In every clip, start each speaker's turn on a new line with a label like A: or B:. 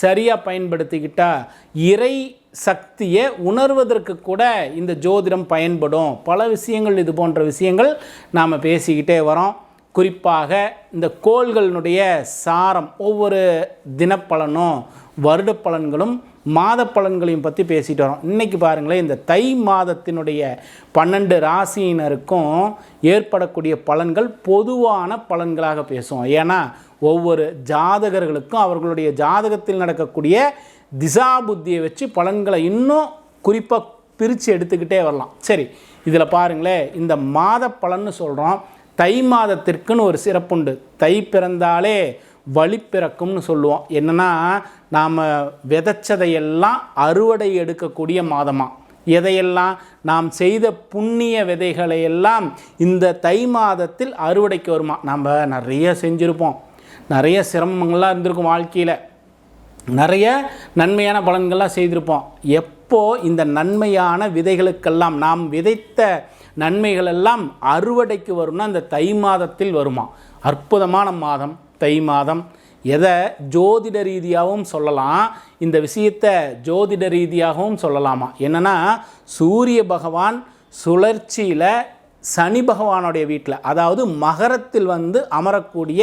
A: சரியாக பயன்படுத்திக்கிட்டால் இறை சக்தியை உணர்வதற்கு கூட இந்த ஜோதிடம் பயன்படும். பல விஷயங்கள் இது போன்ற விஷயங்கள் நாம் பேசிக்கிட்டே வரோம். குறிப்பாக இந்த கோள்களினுடைய சாரம் ஒவ்வொரு தினப்பலனும் வருட பலன்களும் மாத பலன்களையும் பற்றி பேசிட்டு வரோம். இன்றைக்கி பாருங்களேன் இந்த தை மாதத்தினுடைய பன்னெண்டு ராசியினருக்கும் ஏற்படக்கூடிய பலன்கள் பொதுவான பலன்களாக பேசுவோம். ஏன்னா ஒவ்வொரு ஜாதகர்களுக்கும் அவர்களுடைய ஜாதகத்தில் நடக்கக்கூடிய திசா புத்தியை வச்சு பலன்களை இன்னும் குறிப்பாக பிரித்து எடுத்துக்கிட்டே வரலாம். சரி இதில் பாருங்களேன் இந்த மாத பலன்னு சொல்கிறோம் தை மாதத்திற்குன்னு ஒரு சிறப்புண்டு. தை பிறந்தாலே வழி பிறக்கும்னு சொல்லுவோம். என்னென்னா நாம் விதைச்சதையெல்லாம் அறுவடை எடுக்கக்கூடிய மாதமாக எதையெல்லாம்? நாம் செய்த புண்ணிய விதைகளை எல்லாம் இந்த தை மாதத்தில் அறுவடைக்கு வருமா? நம்ம நிறைய செஞ்சுருப்போம். நிறைய சிரமங்கள்லாம் இருந்திருக்கும் வாழ்க்கையில். நிறைய நன்மையான பலன்கள்லாம் செய்திருப்போம். எப்போ இந்த நன்மையான விதைகளுக்கெல்லாம் நாம் விதைத்த நன்மைகள் எல்லாம் அறுவடைக்கு வரும்னா அந்த தை மாதத்தில் வருமா? அற்புதமான மாதம் தை மாதம். எதை ஜோதிட ரீதியாகவும் சொல்லலாம் இந்த விஷயத்தை ஜோதிட ரீதியாகவும் சொல்லலாமா? என்னென்னா சூரிய பகவான் சுழற்சியில் சனி பகவானுடைய வீட்டில் அதாவது மகரத்தில் வந்து அமரக்கூடிய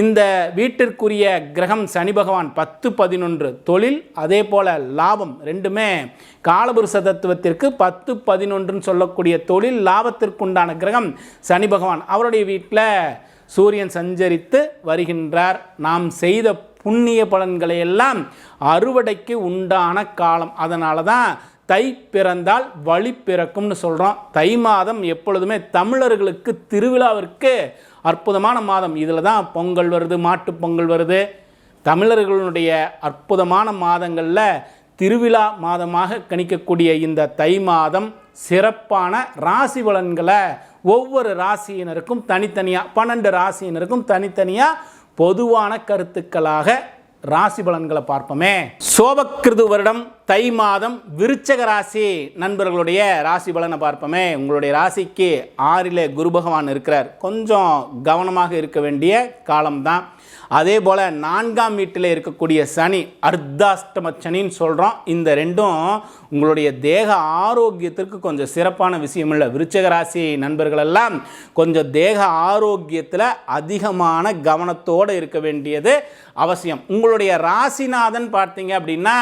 A: இந்த வீட்டிற்குரிய கிரகம் சனி பகவான் பத்து பதினொன்று தொழில் அதே போல் லாபம் ரெண்டுமே காலபுருஷ தத்துவத்திற்கு பத்து பதினொன்றுன்னு சொல்லக்கூடிய தொழில் லாபத்திற்குண்டான கிரகம் சனி பகவான். அவருடைய வீட்டில் சூரியன் சஞ்சரித்து வருகின்றார். நாம் செய்த புண்ணிய பலன்களை எல்லாம் அறுவடைக்கு உண்டான காலம். அதனால தான் தை பிறந்தால் வழி பிறக்கும்னு சொல்கிறோம் தை மாதம் எப்பொழுதுமே தமிழர்களுக்கு திருவிழாவிற்கு அற்புதமான மாதம். இதில் தான் பொங்கல் வருது மாட்டுப் பொங்கல் வருது. தமிழர்களுடைய அற்புதமான மாதங்களில் திருவிழா மாதமாக கணிக்கக்கூடிய இந்த தை மாதம் சிறப்பான ராசி பலன்களை ஒவ்வொரு ராசியினருக்கும் தனித்தனியாக பன்னெண்டு ராசியினருக்கும் தனித்தனியாக பொதுவான கருத்துக்களாக ராசி பலன்களை பார்ப்போமே. சோபக்கிருது வருடம் தை மாதம் விருச்சக ராசி நண்பர்களுடைய ராசி பலனை பார்ப்போமே. உங்களுடைய ராசிக்கு ஆறிலே குரு பகவான் இருக்கிறார். கொஞ்சம் கவனமாக இருக்க வேண்டிய காலம்தான். அதே போல் நான்காம் வீட்டில் இருக்கக்கூடிய சனி அர்த்தாஷ்டம சனின்னு சொல்கிறோம் இந்த ரெண்டும் உங்களுடைய தேக ஆரோக்கியத்திற்கு கொஞ்சம் சிறப்பான விஷயம் இல்லை. விருச்சக ராசி நண்பர்களெல்லாம் கொஞ்சம் தேக ஆரோக்கியத்தில் அதிகமான கவனத்தோடு இருக்க வேண்டியது அவசியம். உங்களுடைய ராசிநாதன் பார்த்தீங்க அப்படின்னா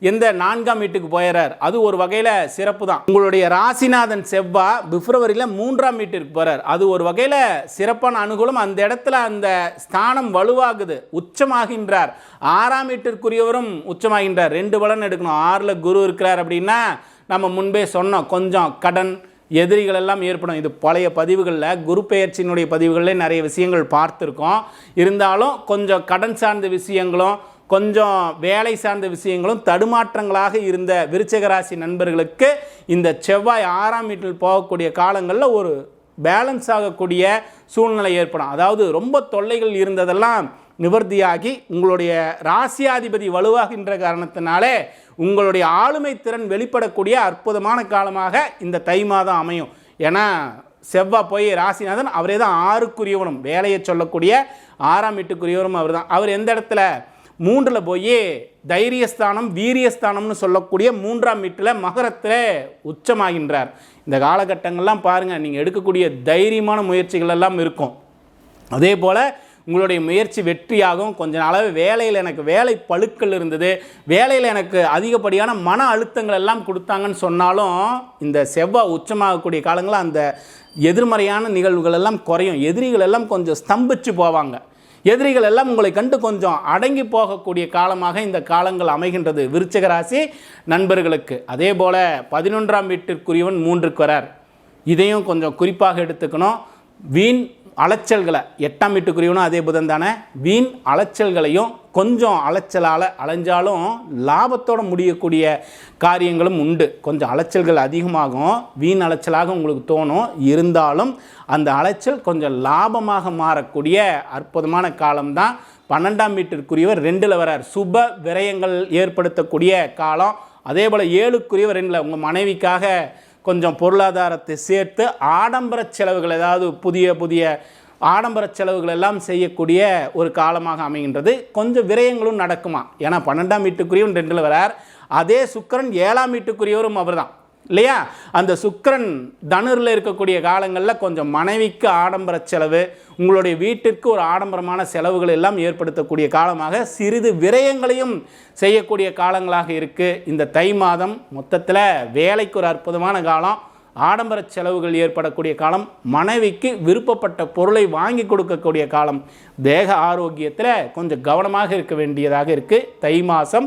A: எந்த நான்காம் வீட்டுக்கு போயிறார். அது ஒரு வகையில் சிறப்பு தான் உங்களுடைய ராசிநாதன் செவ்வா பிப்ரவரியில் மூன்றாம் வீட்டிற்கு போகிறார் அது ஒரு வகையில் சிறப்பான அனுகூலம். அந்த இடத்துல அந்த ஸ்தானம் வலுவாகுது. உச்சமாகின்றார். ஆறாம் வீட்டிற்குரியவரும் உச்சமாகின்றார். ரெண்டு பலன் எடுக்கணும். ஆறில் குரு இருக்கிறார் அப்படின்னா நம்ம முன்பே சொன்னோம். கொஞ்சம் கடன் எதிரிகள் எல்லாம் ஏற்படும். இது பழைய பதிவுகளில் குரு பெயர்ச்சியினுடைய பதிவுகளில் நிறைய விஷயங்கள் பார்த்துருக்கோம். இருந்தாலும் கொஞ்சம் கடன் சார்ந்த விஷயங்களும் கொஞ்சம் வேலை சார்ந்த விஷயங்களும் தடுமாற்றங்களாக இருந்த விருச்சக ராசி நண்பர்களுக்கு இந்த செவ்வாய் ஆறாம் வீட்டில் போகக்கூடிய காலங்களில் ஒரு பேலன்ஸ் ஆகக்கூடிய சூழ்நிலை ஏற்படும். அதாவது ரொம்ப தொல்லைகள் இருந்ததெல்லாம் நிவர்த்தியாகி உங்களுடைய ராசியாதிபதி வலுவாகின்ற காரணத்தினாலே உங்களுடைய ஆளுமை திறன் வெளிப்படக்கூடிய அற்புதமான காலமாக இந்த தை மாதம் அமையும். ஏன்னா செவ்வாய் போய் ராசிநாதன் அவரே தான் ஆறுக்குரியவனும். வேலையை சொல்லக்கூடிய ஆறாம் வீட்டுக்குரியவரும் அவர் தான் அவர் எந்த இடத்துல மூன்றில் போய் தைரியஸ்தானம் வீரியஸ்தானம்னு சொல்லக்கூடிய மூன்றாம் வீட்டில் மகரத்தில் உச்சமாகின்றார். இந்த காலகட்டங்கள்லாம் பாருங்கள் நீங்கள் எடுக்கக்கூடிய தைரியமான முயற்சிகள் எல்லாம் இருக்கும். அதே போல் உங்களுடைய முயற்சி வெற்றியாகும். கொஞ்ச நாளாகவே வேலையில் எனக்கு வேலை பழுக்கள் இருந்தது. வேலையில் எனக்கு அதிகப்படியான மன அழுத்தங்கள் எல்லாம் கொடுத்தாங்கன்னு சொன்னாலும் இந்த செவ்வாய் உச்சமாகக்கூடிய காலங்களில் அந்த எதிர்மறையான நிகழ்வுகள் எல்லாம் குறையும். எதிரிகள் எல்லாம் கொஞ்சம் ஸ்தம்பிச்சு போவாங்க. எதிரிகள் எல்லாம் உங்களை கண்டு கொஞ்சம் அடங்கி போகக்கூடிய காலமாக இந்த காலங்கள் அமைகின்றது. விருச்சிக ராசி நண்பர்களுக்கு. அதே போல் பதினொன்றாம் வீட்டிற்குரியவன் மூன்றுக்கு வரார். இதையும் கொஞ்சம் குறிப்பாக எடுத்துக்கணும். வீண் அலைச்சல்களை எட்டாம் வீட்டுக்குரியவனும் அதே புதன் தானே. வீண் அலைச்சல்களையும் கொஞ்சம் அலைச்சலால் அலைஞ்சாலும் லாபத்தோட முடியக்கூடிய காரியங்களும் உண்டு. கொஞ்சம் அலைச்சல்கள் அதிகமாகும் வீண் அலைச்சலாக உங்களுக்கு தோணும். இருந்தாலும் அந்த அலைச்சல் கொஞ்சம் லாபமாக மாறக்கூடிய அற்புதமான காலம்தான் பன்னெண்டாம் வீட்டிற்குரியவர் ரெண்டில் வரார். சுப விரயங்கள் ஏற்படுத்தக்கூடிய காலம். அதே போல் ஏழுக்குரியவர் ரெண்டில் உங்கள் மனைவிக்காக கொஞ்சம் பொருளாதாரத்தை சேர்த்து ஆடம்பர செலவுகள் ஏதாவது புதிய புதிய ஆடம்பர செலவுகள் எல்லாம் செய்யக்கூடிய ஒரு காலமாக அமைகின்றது. கொஞ்சம் விரயங்களும் நடக்குமா? ஏன்னா பன்னெண்டாம் வீட்டுக்குரியவன் ரெண்டில் வரார். அதே சுக்கிரன் ஏழாம் வீட்டுக்குரியவரும் அவர்தான். இல்லையா? அந்த சுக்கரன் தனுரில் இருக்கக்கூடிய காலங்களில் கொஞ்சம் மனைவிக்கு ஆடம்பர செலவு உங்களுடைய வீட்டிற்கு ஒரு ஆடம்பரமான செலவுகள் எல்லாம் ஏற்படுத்தக்கூடிய காலமாக சிறிது விரயங்களையும் செய்யக்கூடிய காலங்களாக இருக்குது இந்த தை மாதம் மொத்தத்தில் வேலைக்கு ஒரு அற்புதமான காலம் ஆடம்பர செலவுகள் ஏற்படக்கூடிய காலம் மனைவிக்கு விருப்பப்பட்ட பொருளை வாங்கி கொடுக்கக்கூடிய காலம். தேக ஆரோக்கியத்தில் கொஞ்சம் கவனமாக இருக்க வேண்டியதாக இருக்குது தை மாதம்